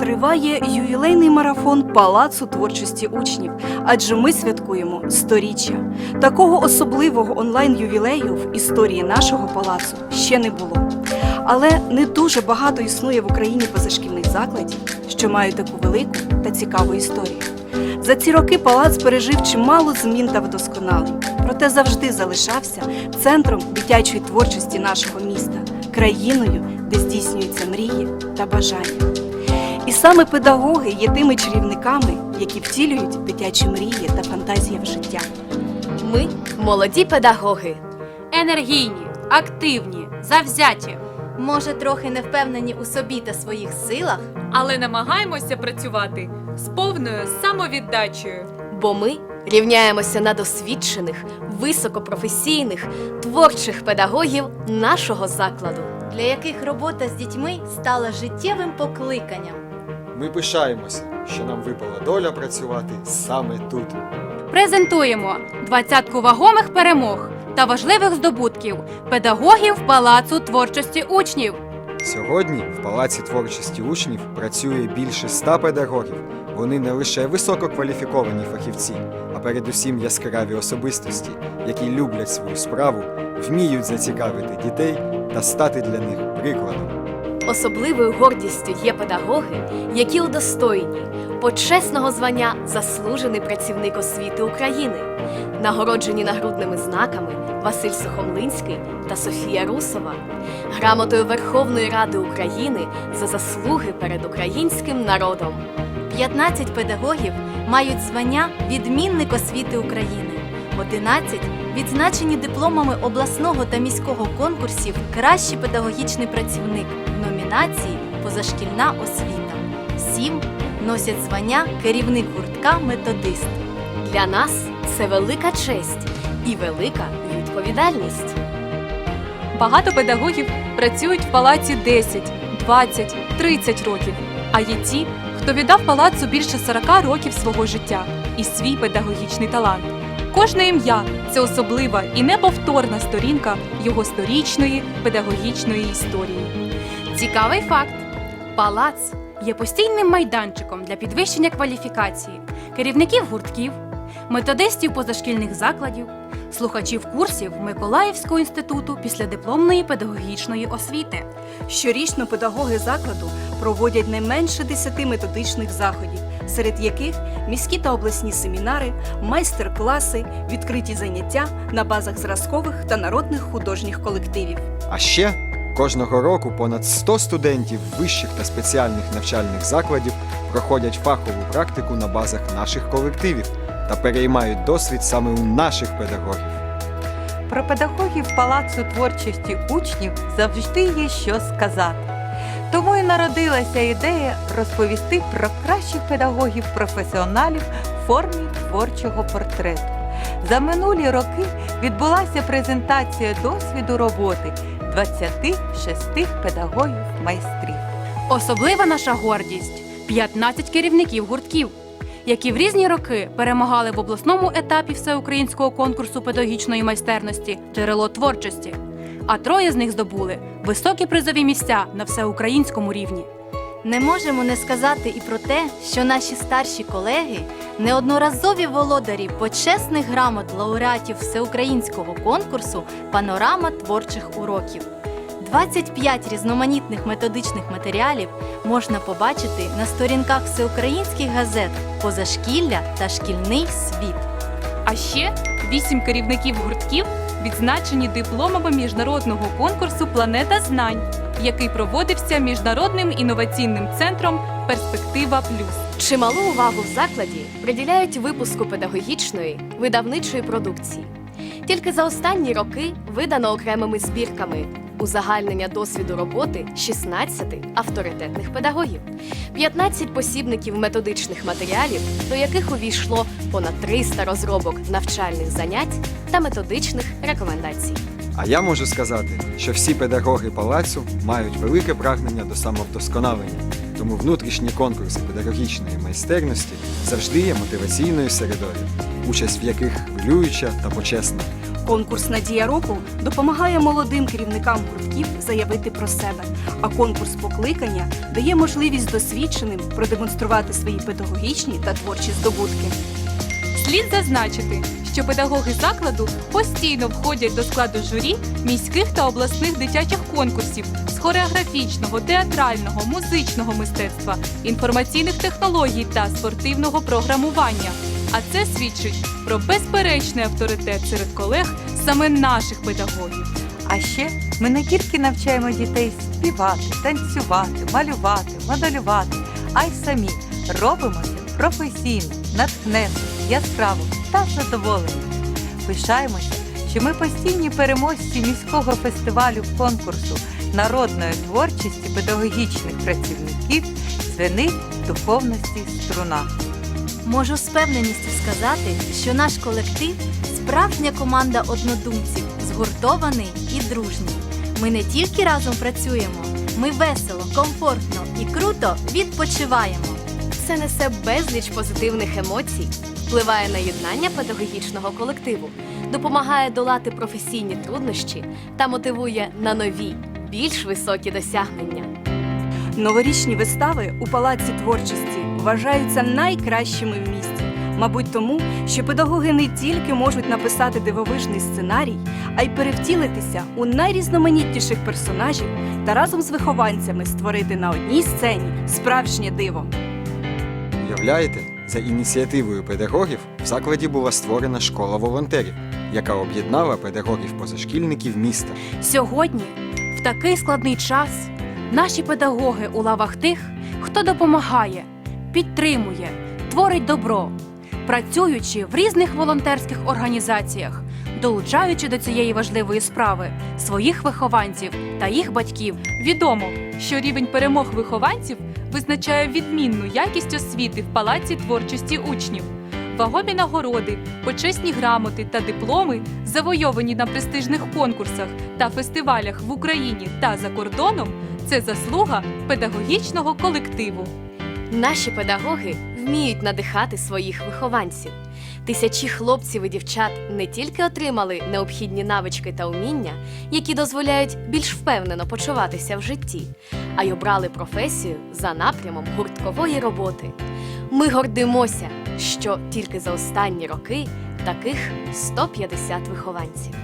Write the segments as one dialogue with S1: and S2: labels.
S1: Триває ювілейний марафон Палацу творчості учнів, адже ми святкуємо сторіччя. Такого особливого онлайн-ювілею в історії нашого палацу ще не було. Але не дуже багато існує в Україні позашкільних закладів, що мають таку велику та цікаву історію. За ці роки палац пережив чимало змін та вдосконалень, проте завжди залишався центром дитячої творчості нашого міста, країною, де здійснюються мрії та бажання. І саме педагоги є тими чарівниками, які втілюють дитячі мрії та фантазії в життя.
S2: Ми молоді педагоги.
S3: енергійні, активні, завзяті,
S2: Може, трохи не впевнені у собі та своїх силах,
S3: але намагаємося працювати з повною самовіддачею.
S2: бо ми рівняємося на досвідчених, високопрофесійних, творчих педагогів нашого закладу, для яких робота з дітьми стала життєвим покликанням.
S4: Ми пишаємося, що нам випала доля працювати саме тут.
S3: Презентуємо двадцятку вагомих перемог та важливих здобутків педагогів Палацу творчості учнів.
S4: Сьогодні в Палаці творчості учнів працює більше ста педагогів. Вони не лише висококваліфіковані фахівці, а передусім яскраві особистості, які люблять свою справу, вміють зацікавити дітей та стати для них прикладом.
S2: Особливою гордістю є педагоги, які удостоєні почесного звання заслужений працівник освіти України, нагороджені нагрудними знаками Василь Сухомлинський та Софія Русова, грамотою Верховної Ради України за заслуги перед українським народом. 15 педагогів мають звання Відмінник освіти України. 11 відзначені дипломами обласного та міського конкурсів Кращий педагогічний працівник номінації Позашкільна освіта. 7 носять звання керівник гуртка Методист. Для нас це велика честь і велика відповідальність.
S3: Багато педагогів працюють в палаці 10, 20, 30 років. А є ті, хто віддав палацу більше 40 років свого життя і свій педагогічний талант. Кожне ім'я це особлива і неповторна сторінка його сторічної педагогічної історії. Цікавий факт: палац є постійним майданчиком для підвищення кваліфікації керівників гуртків, методистів позашкільних закладів, слухачів курсів Миколаївського інституту післядипломної педагогічної освіти.
S1: Щорічно педагоги закладу проводять не менше 10 методичних заходів, серед яких міські та обласні семінари, майстер-класи, відкриті заняття на базах зразкових та народних художніх колективів.
S4: А ще кожного року понад 100 студентів вищих та спеціальних навчальних закладів проходять фахову практику на базах наших колективів та переймають досвід саме у наших педагогів.
S5: Про педагогів Палацу творчості учнів завжди є що сказати. Тому і народилася ідея розповісти про кращих педагогів-професіоналів в формі творчого портрету. За минулі роки відбулася презентація досвіду роботи 26 педагогів-майстрів.
S3: Особлива наша гордість 15 керівників гуртків, які в різні роки перемагали в обласному етапі всеукраїнського конкурсу педагогічної майстерності джерело творчості. А троє з них здобули високі призові місця на всеукраїнському рівні.
S2: Не можемо не сказати і про те, що наші старші колеги неодноразові володарі почесних грамот лауреатів всеукраїнського конкурсу Панорама творчих уроків. 25 різноманітних методичних матеріалів можна побачити на сторінках всеукраїнських газет Позашкілля та Шкільний світ.
S3: А ще вісім керівників гуртків відзначені дипломами міжнародного конкурсу Планета знань, який проводився міжнародним інноваційним центром Перспектива Плюс.
S2: Чималу увагу в закладі приділяють випуску педагогічної видавничої продукції. Тільки за останні роки видано окремими збірками узагальнення досвіду роботи 16 авторитетних педагогів, 15 посібників методичних матеріалів, до яких увійшло понад 300 розробок навчальних занять та методичних рекомендацій.
S4: А я можу сказати, що всі педагоги палацу мають велике прагнення до самовдосконалення, тому внутрішні конкурси педагогічної майстерності завжди є мотиваційною середою, участь в яких хвилююча та почесна.
S1: Конкурс Надія року допомагає молодим керівникам гуртків заявити про себе, а конкурс покликання дає можливість досвідченим продемонструвати свої педагогічні та творчі здобутки.
S3: Слід зазначити, що педагоги закладу постійно входять до складу журі міських та обласних дитячих конкурсів з хореографічного, театрального, музичного мистецтва, інформаційних технологій та спортивного програмування. А це свідчить про безперечний авторитет серед колег саме наших педагогів.
S5: А ще ми не тільки навчаємо дітей співати, танцювати, малювати, моделювати, а й самі робимо це професійно, натхненно, яскраво та задоволені. Пишаємося, що ми постійні переможці міського фестивалю конкурсу народної творчості педагогічних працівників звенить духовності струна.
S6: Можу з певненістю сказати, що наш колектив справжня команда однодумців, згуртований і дружній. Ми не тільки разом працюємо, ми весело, комфортно і круто відпочиваємо.
S2: Це несе безліч позитивних емоцій, впливає на єднання педагогічного колективу, допомагає долати професійні труднощі та мотивує на нові, більш високі досягнення.
S1: Новорічні вистави у палаці творчості вважаються найкращими в місті. Мабуть, тому, що педагоги не тільки можуть написати дивовижний сценарій, а й перевтілитися у найрізноманітніших персонажів та разом з вихованцями створити на одній сцені справжнє диво.
S4: Уявляєте, за ініціативою педагогів в закладі була створена школа волонтерів, яка об'єднала педагогів-позашкільників міста.
S7: Сьогодні, в такий складний час, наші педагоги у лавах тих, хто допомагає, підтримує, творить добро, працюючи в різних волонтерських організаціях, долучаючи до цієї важливої справи своїх вихованців та їх батьків.
S3: Відомо, що рівень перемог вихованців визначає відмінну якість освіти в палаці творчості учнів. Вагомі нагороди, почесні грамоти та дипломи, завойовані на престижних конкурсах та фестивалях в Україні та за кордоном, це заслуга педагогічного колективу.
S2: Наші педагоги вміють надихати своїх вихованців. Тисячі хлопців і дівчат не тільки отримали необхідні навички та уміння, які дозволяють більш впевнено почуватися в житті, а й обрали професію за напрямом гурткової роботи. Ми гордимося, що тільки за останні роки таких 150 вихованців.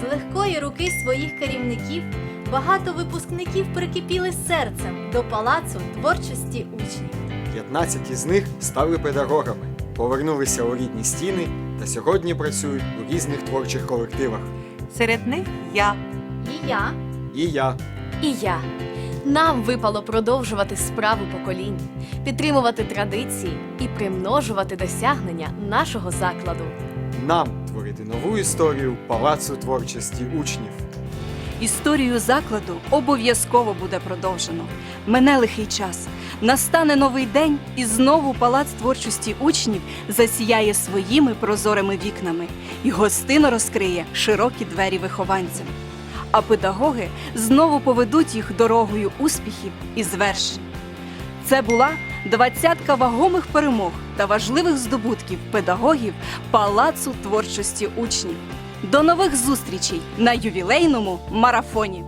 S6: З легкої руки своїх керівників багато випускників прикипіли серцем до палацу творчості учнів.
S4: 15 із них стали педагогами, повернулися у рідні стіни та сьогодні працюють у різних творчих колективах.
S5: Серед них я,
S6: І я
S4: І я.
S2: І я. Нам випало продовжувати справу поколінь, підтримувати традиції і примножувати досягнення нашого закладу.
S4: Нам творити нову історію палацу творчості учнів.
S1: Історію закладу обов'язково буде продовжено. Мене лихий час. Настане новий день, і знову палац творчості учнів засіяє своїми прозорими вікнами і гостино розкриє широкі двері вихованцям. А педагоги знову поведуть їх дорогою успіхів і звершень. Це була двадцятка вагомих перемог та важливих здобутків педагогів Палацу творчості учнів. До нових зустрічей на ювілейному марафоні!